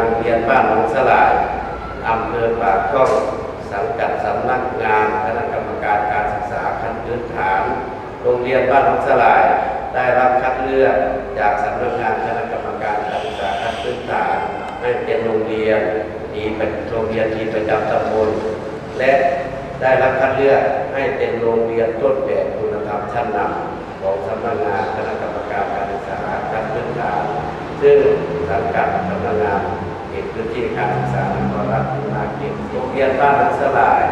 โรงเรียนบ้านหนองสลายอำเภอปากช่องสังกัดสำนักงานคณะกรรมการการศึกษาขั้นพื้นฐาน โรงเรียนบ้านหนองสลายได้รับคัดเลือกจากสำนักงานคณะกรรมการการศึกษาขั้นพื้นฐาน ให้เป็นโรงเรียนดีเป็นโรงเรียนที่ประจำตำบลและได้รับคัดเลือกให้เป็นโรงเรียนต้นแบบคุณธรรมชั้นนำของสำนักงานคณะกรรมการการศึกษาขั้นพื้นฐาน ซึ่งสังกัดสำนักงาน ตพื้นที่การศึกษาในครราชสีมาเขตโรงเรียนบ้านหนองสลาย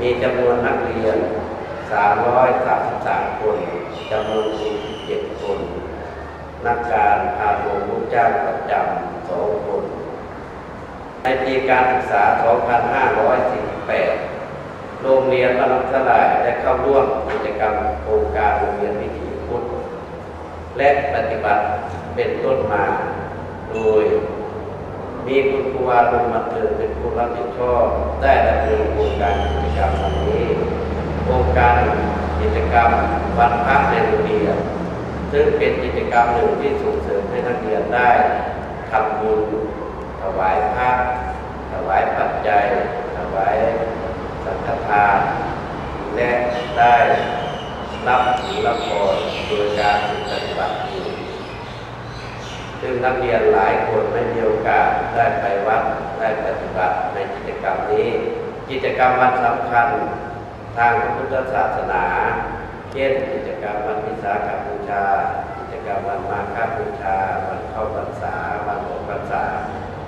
มีจำนวนนักเรียน 333 คนจำนวนครู17คน นักการพาโรงลูกจ้างประจำ2คน ในปีการศึกษา 2548 โรงเรียนบ้านหนองสลายได้เข้าร่วมกิจกรรมโครงการโรงเรียนวิถีพุทธและปฏิบัติเป็นต้นมาโดย มีคุณครูอารุณมาเตือนเป็นผู้รับผิดชอบ ได้ดำเนินโครงการกิจกรรมวันนี้โครงการกิจกรรมวันพระในโรงเรียนซึ่งเป็นกิจกรรมหนึ่งที่ส่งเสริมให้นักเรียนได้ทำบุญถวายพระถวายปัจจัยถวายสังฆทานและได้รับศีลพรโดยการปฏิบัติจริง ซึ่งนักเรียนหลายคนไม่มีโอกาสได้ไปวัดได้ปฏิบัติในกิจกรรมนี้ กิจกรรมวันสำคัญทางพระพุทธศาสนา เช่นกิจกรรมวันวิสาขบูชา กิจกรรมวันมาฆบูชาวันเข้าพรรษาวันออกพรรษา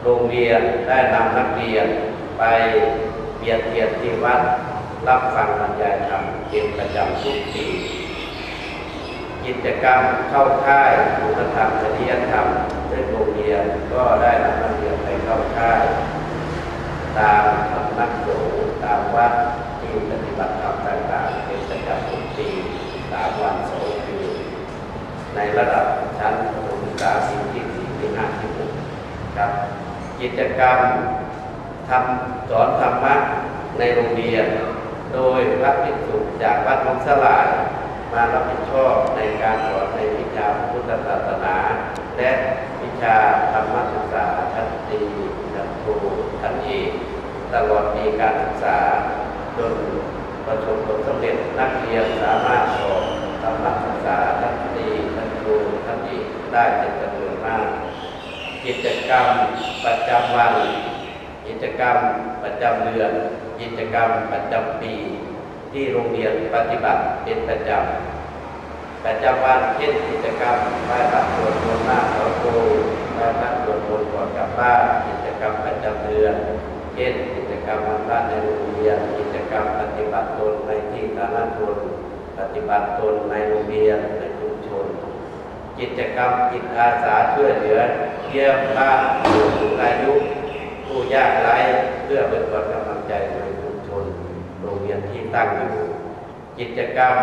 โรงเรียนได้นำนักเรียนไปเบียดเทียนที่วัดรับฟังบรรยายธรรมเป็นประจำทุกปี กิจกรรมเข้าค่ายคุณธรรมจริยธรรมซึ่งโรงเรียนก็ได้นำนักเรียนไปเข้าค่าย ตามสำนักสงฆ์ตามวัดที่ปฏิบัติธรรมต่างๆเป็นประจำทุกปีสามวันสองคืนในระดับชั้นประถมศึกษาปีที่สี่ที่ห้าที่หกครับกิจกรรมทำสอนธรรมะในโรงเรียน โดยพระภิกษุจากวัดหนองสลายมารับผิดชอบในวิชาพุทธศาสนา และวิชาธรรมศึกษาชั้น ตรีชั้นครูชั้นเอกตลอดปีการศึกษาจนประสบผลสำเร็จนักเรียนสามารถสอบธรรมศึกษาชั้นตรีชั้นครูชั้นเอกได้เป็นจำนวนมาก กิจกรรมประจำวัน กิจกรรมประจำเดือน กิจกรรมประจำปี ที่โรงเรียนปฏิบัติเป็นประจำประจำวันเช่นกิจกรรมไหว้พระสวดมนต์นาก พระสวดมนต์ก่อนกลับบ้านกิจกรรมประจำเดือนเช่นกิจกรรมวันพระในโรงเรียนกิจกรรมปฏิบัติตนในที่สาธารณชนปฏิบัติตนในโรงเรียนในชุมชน กิจกรรมจิตอาสาช่วยเหลือเยี่ยมบ้านผู้สูงอายุผู้ยากไร้เพื่อเป็นกำลังใจในชุมชน โรงเรียนที่ตั้งอยู่กิจกรรม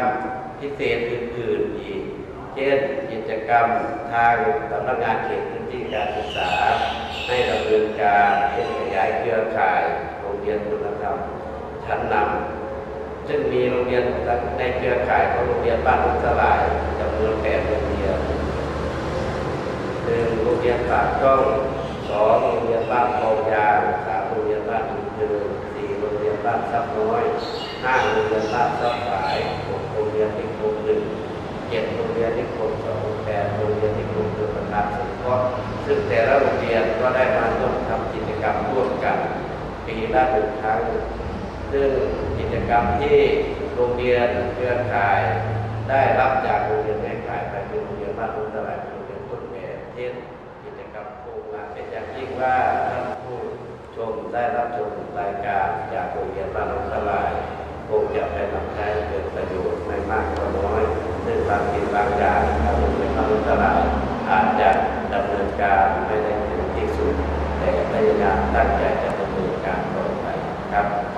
พิเศษอื่นๆอีก เช่นกิจกรรมทางสำนักงานเขตพื้นที่การศึกษา ให้ดำเนินการเป็นขยายเครือข่ายโรงเรียนคุณธรรมชั้นนำซึ่งมีโรงเรียนในเครือข่ายของโรงเรียนบ้านหนองสลายจำนวนแปดโรงเรียนหนึ่งโรงเรียนปากช่องสองโรงเรียนบ้านคลองยางสามโรงเรียนบ้านอุ่นเดินสี่โรงเรียนบ้านซับน้อยห้าโรงเรียนบ้านซับสายหกโรงเรียนที่ เจ็ดโรงเรียนที่คมสองแปดโรงเรียนที่คมเดินประธานสงเคราะห์ซึ่งแต่ละโรงเรียนก็ได้มาร่วมทำกิจกรรมร่วมกันปีละหนึ่งครั้งซึ่งกิจกรรมที่โรงเรียนเครือข่าย ได้รับจากโรงเรียนแม่ข่ายไปเป็นโรงเรียนบ้านรุ่นตลาดโรงเรียนต้นแบบเช่นกิจกรรมโครงงานเป็นอย่างยิ่งว่าท่านผู้ชมได้รับชมรายการจากโรงเรียนบ้านรุ่นตลาดคงจะไปนำใช้เกิดประโยชน์ไม่มากก็น้อย ซึ่งบางสิ่งบางอย่างถ้าเป็นไปามตลาดอาจจะดำเนินการไม่ได้ถึงที่สุด แต่พยายามตั้งใจจะดำเนินการต่อไปครับ